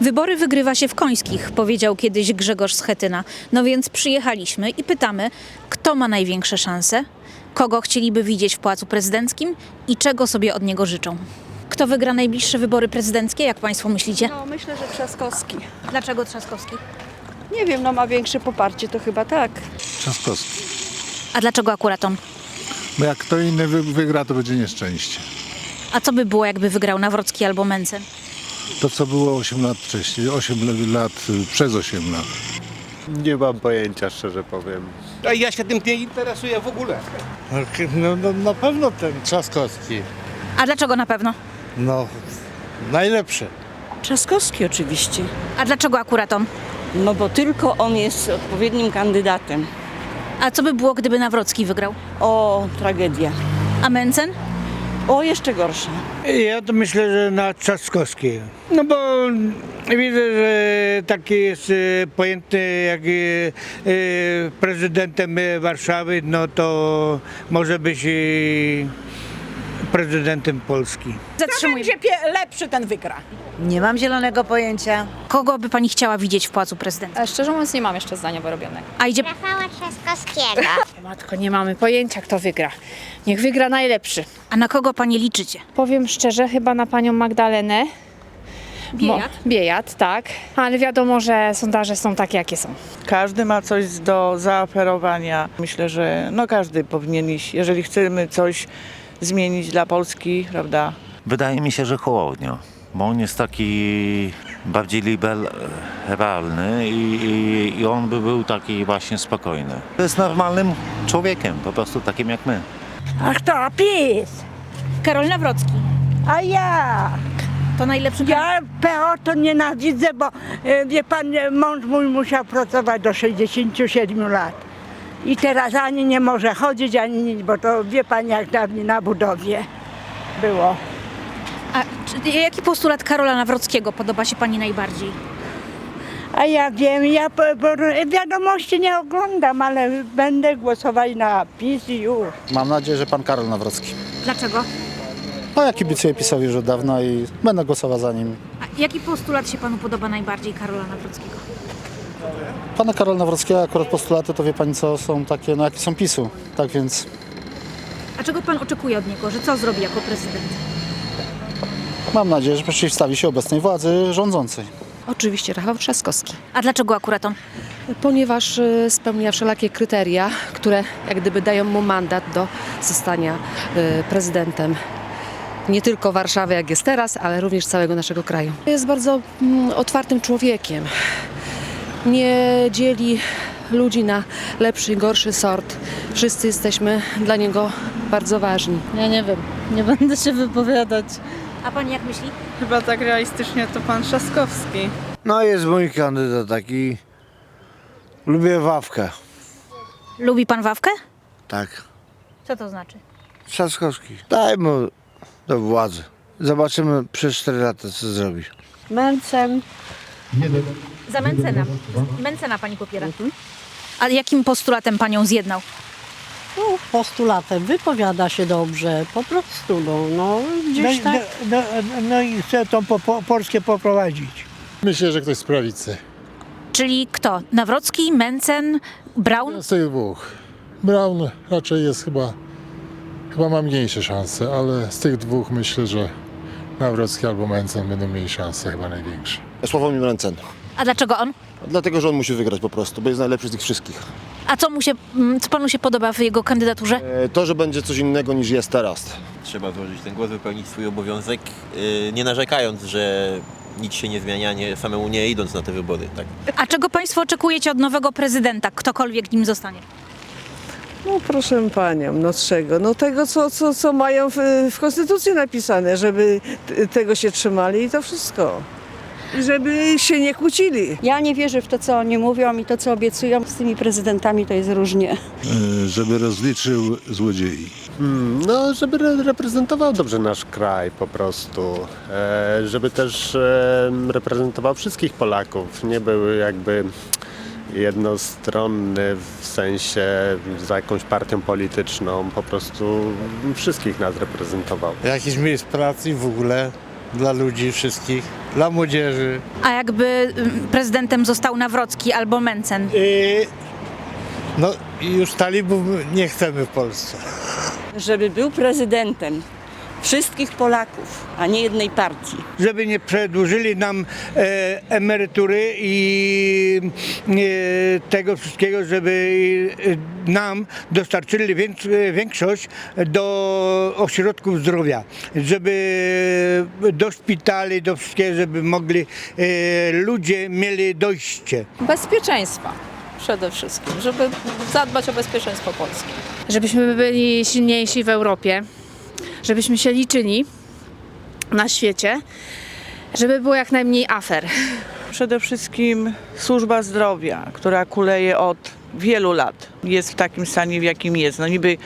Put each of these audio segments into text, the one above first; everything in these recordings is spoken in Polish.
Wybory wygrywa się w Końskich, powiedział kiedyś Grzegorz Schetyna. No więc przyjechaliśmy i pytamy, kto ma największe szanse, kogo chcieliby widzieć w Pałacu Prezydenckim i czego sobie od niego życzą. Kto wygra najbliższe wybory prezydenckie, jak Państwo myślicie? No myślę, że Trzaskowski. Dlaczego Trzaskowski? Nie wiem, no ma większe poparcie, to chyba tak. Trzaskowski. A dlaczego akurat on? Bo jak kto inny wy, wygra, to będzie nieszczęście. A co by było, jakby wygrał Nawrocki albo Mencen? To, co było 8 lat wcześniej, 8 lat y, przez 8 lat. Nie mam pojęcia, szczerze powiem. A ja się tym nie interesuję w ogóle. No, no na pewno ten Trzaskowski. A dlaczego na pewno? No, najlepszy. Trzaskowski oczywiście. A dlaczego akurat on? No bo tylko on jest odpowiednim kandydatem. A co by było, gdyby Nawrocki wygrał? O, tragedia. A Mencen? O, jeszcze gorsza. Ja to myślę, że na Trzaskowskiego. No bo widzę, że taki jest e, pojętny jak e, e, prezydentem Warszawy, no to może być prezydentem Polski. Zatrzymuj. lepszy, ten wygra. Nie mam zielonego pojęcia. Kogo by Pani chciała widzieć w Pałacu Prezydenckim? A szczerze mówiąc nie mam jeszcze zdania wyrobionego. A idzie Rafała Trzaskowskiego. Matko, nie mamy pojęcia, kto wygra. Niech wygra najlepszy. A na kogo Panie liczycie? Powiem szczerze, chyba na panią Magdalenę. Biejat? Mo- Biejat, tak. Ale wiadomo, że sondaże są takie, jakie są. Każdy ma coś do zaoferowania. Myślę, że no każdy powinien iść, jeżeli chcemy coś zmienić dla Polski, prawda? Wydaje mi się, że Hołownia, bo on jest taki bardziej liberalny i, i, i on by był taki właśnie spokojny. Jest normalnym człowiekiem, po prostu takim jak my. A kto? PiS. Karol Nawrocki. A ja. To najlepszy Ja PO to nienawidzę, bo e, wie pan, e, mąż mój musiał pracować do 67 lat. I teraz ani nie może chodzić, ani nic, bo to wie pan jak dawniej na budowie było. A czy, jaki postulat Karola Nawrockiego podoba się Pani najbardziej? A ja wiem, ja po, po, wiadomości nie oglądam, ale będę głosować na PiS i już. Mam nadzieję, że pan Karol Nawrocki. Dlaczego? No ja kibicuję PiSowi już od dawna i będę głosował za nim. A jaki postulat się Panu podoba najbardziej Karola Nawrockiego? Pana Karola Nawrockiego akurat postulaty to wie pani co są takie, no jakie są PiSu. Tak więc A czego Pan oczekuje od niego, że co zrobi jako prezydent? Mam nadzieję, że przeciwstawi się obecnej władzy rządzącej. Oczywiście Rafał Trzaskowski. A dlaczego akurat on? Ponieważ y, spełnia wszelakie kryteria, które jak gdyby dają mu mandat do zostania y, prezydentem nie tylko Warszawy, jak jest teraz, ale również całego naszego kraju. Jest bardzo mm, otwartym człowiekiem. Nie dzieli ludzi na lepszy i gorszy sort. Wszyscy jesteśmy dla niego bardzo ważni. Ja nie wiem, nie będę się wypowiadać. A Pani jak myśli? Chyba tak realistycznie to pan Trzaskowski. No jest mój kandydat taki. Lubię Wawkę. Lubi Pan Wawkę? Tak. Co to znaczy? Trzaskowski. Daj mu do władzy. Zobaczymy przez 4 lata co zrobi. Mencen. Za Mencena. Mencena Pani popiera. A jakim postulatem Panią zjednał? Postulatem wypowiada się dobrze, po prostu, no, no gdzieś tak. No, no i chcę tą po, po, Polskę poprowadzić. Myślę, że ktoś z prawicy. Czyli kto? Nawrocki, Mencen, Braun? Z tych dwóch. Brown raczej jest chyba, chyba ma mniejsze szanse, ale z tych dwóch myślę, że Nawrocki albo Mencen będą mieli szanse chyba największe. Sławomir Mencen. A dlaczego on? Dlatego, że on musi wygrać po prostu, bo jest najlepszy z tych wszystkich. A co, mu się, mm, co Panu się podoba w jego kandydaturze? E, To, że będzie coś innego niż jest teraz. Trzeba złożyć ten głos, wypełnić swój obowiązek, yy, nie narzekając, że nic się nie zmienia, nie, samemu nie idąc na te wybory. Tak. A czego Państwo oczekujecie od nowego prezydenta, ktokolwiek nim zostanie? No proszę panią, no z czego? No tego, co, co, co mają w, w Konstytucji napisane, żeby tego się trzymali i to wszystko. Żeby się nie kłócili. Ja nie wierzę w to, co oni mówią i to, co obiecują. Z tymi prezydentami to jest różnie. Żeby rozliczył złodziei. Hmm, no, żeby re- reprezentował dobrze nasz kraj po prostu. E, żeby też e, reprezentował wszystkich Polaków. Nie był jakby jednostronny w sensie za jakąś partią polityczną. Po prostu wszystkich nas reprezentował. Jakiś miejsc pracy w ogóle dla ludzi wszystkich, dla młodzieży. A jakby mm, prezydentem został Nawrocki albo Mencen? I, no już talibów nie chcemy w Polsce. Żeby był prezydentem wszystkich Polaków, a nie jednej partii. Żeby nie przedłużyli nam e, emerytury i e, tego wszystkiego, żeby e, nam dostarczyli więks, e, większość do ośrodków zdrowia, żeby do szpitali, do wszystkiego, żeby mogli e, ludzie mieli dojście. Bezpieczeństwa przede wszystkim, żeby zadbać o bezpieczeństwo Polski. żebyśmy byli silniejsi w Europie, żebyśmy się liczyli na świecie, żeby było jak najmniej afer. Przede wszystkim służba zdrowia, która kuleje od wielu lat. Jest w takim stanie, w jakim jest. No niby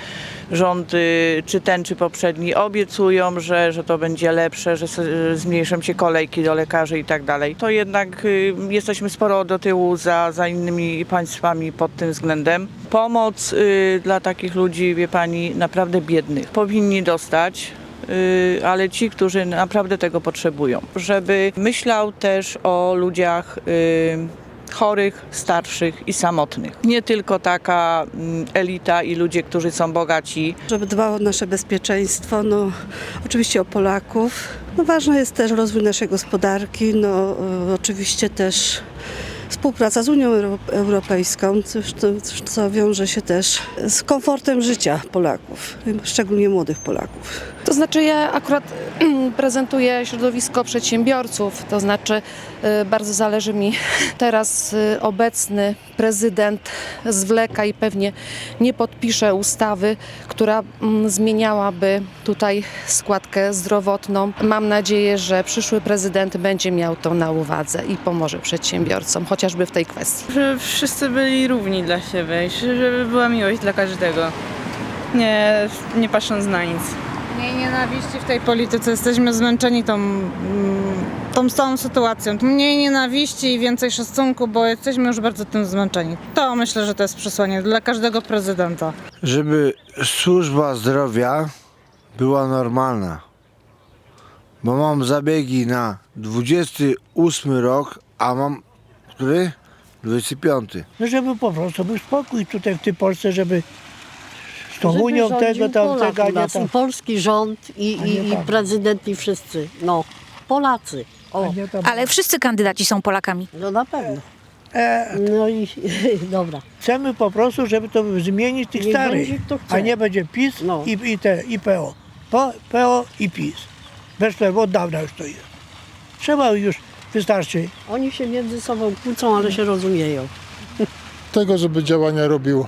rząd, y, czy ten, czy poprzedni, obiecują, że, że to będzie lepsze, że s- zmniejszą się kolejki do lekarzy i tak dalej. To jednak y, jesteśmy sporo do tyłu za, za innymi państwami pod tym względem. Pomoc y, dla takich ludzi, wie pani, naprawdę biednych, powinni dostać. y, ale ci, którzy naprawdę tego potrzebują. Żeby myślał też o ludziach y, chorych, starszych i samotnych. Nie tylko taka mm, elita i ludzie, którzy są bogaci. Żeby dbał o nasze bezpieczeństwo, no oczywiście o Polaków. No ważny jest też rozwój naszej gospodarki, no e, oczywiście też współpraca z Unią Euro- Europejską, co wiąże się też z komfortem życia Polaków, szczególnie młodych Polaków. To znaczy ja akurat prezentuję środowisko przedsiębiorców, to znaczy y, bardzo zależy mi teraz y, obecny prezydent zwleka i pewnie nie podpisze ustawy, która mm, zmieniałaby tutaj składkę zdrowotną. Mam nadzieję, że przyszły prezydent będzie miał to na uwadze i pomoże przedsiębiorcom, chociażby w tej kwestii. Żeby wszyscy byli równi dla siebie, żeby była miłość dla każdego, nie, nie patrząc na nic. Mniej nienawiści w tej polityce. Jesteśmy zmęczeni tą, mm, tą całą sytuacją. Mniej nienawiści i więcej szacunku, bo jesteśmy już bardzo tym zmęczeni. To myślę, że to jest przesłanie dla każdego prezydenta. Żeby służba zdrowia była normalna. Bo mam zabiegi na 28 rok, a mam który? 25. No żeby po prostu był spokój tutaj w tej Polsce, żeby z tą Unią tego, tamtego, a nie tam. polski rząd i, A nie i, i prezydent i wszyscy. No, Polacy. O, nie tam. Ale wszyscy kandydaci są Polakami. no na pewno. E, No i dobra. chcemy po prostu, żeby to zmienić tych Niech starych, będzie kto chce. a nie będzie PiS No. i, i, te, i PO. Po, PO i PiS. Bez tego od dawna już to jest. Trzeba już, wystarczy. Oni się między sobą kłócą, ale się rozumieją. Tego, żeby działania robił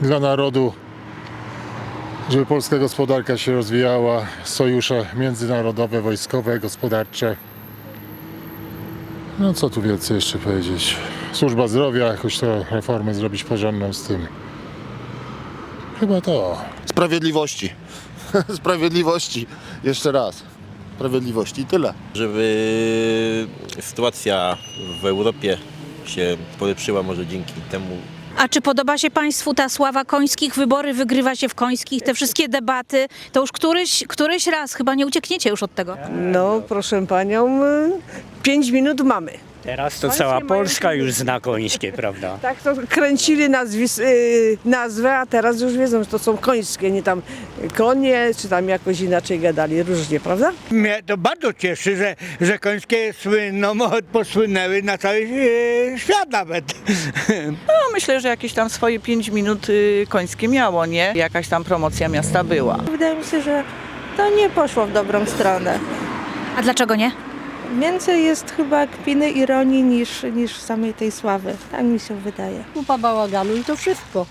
dla narodu, żeby polska gospodarka się rozwijała, sojusze międzynarodowe, wojskowe, gospodarcze. No co tu więcej jeszcze powiedzieć? Służba zdrowia, jakoś to reformę zrobić porządną z tym. Chyba to. Sprawiedliwości. Sprawiedliwości. Jeszcze raz. Sprawiedliwości i tyle. Żeby sytuacja w Europie się polepszyła może dzięki temu A czy podoba się Państwu ta sława końskich? Wybory wygrywa się w końskich, te wszystkie debaty. To już któryś, któryś raz, chyba nie uciekniecie już od tego. No, proszę panią, y, pięć minut mamy. Teraz to cała mają Polska już zna końskie, prawda? Tak to kręcili nazwis, y, nazwę, a teraz już wiedzą, że to są końskie, nie tam konie, czy tam jakoś inaczej gadali, różnie, prawda? Mnie to bardzo cieszy, że, że końskie słyną, posłynęły na cały e, świat nawet. No myślę, że jakieś tam swoje pięć minut y, końskie miało, nie? Jakaś tam promocja miasta była. Wydaje mi się, że to nie poszło w dobrą stronę. A dlaczego nie? Więcej jest chyba kpiny, ironii niż, niż samej tej sławy. Tak mi się wydaje. Kupa bałaganu i to wszystko.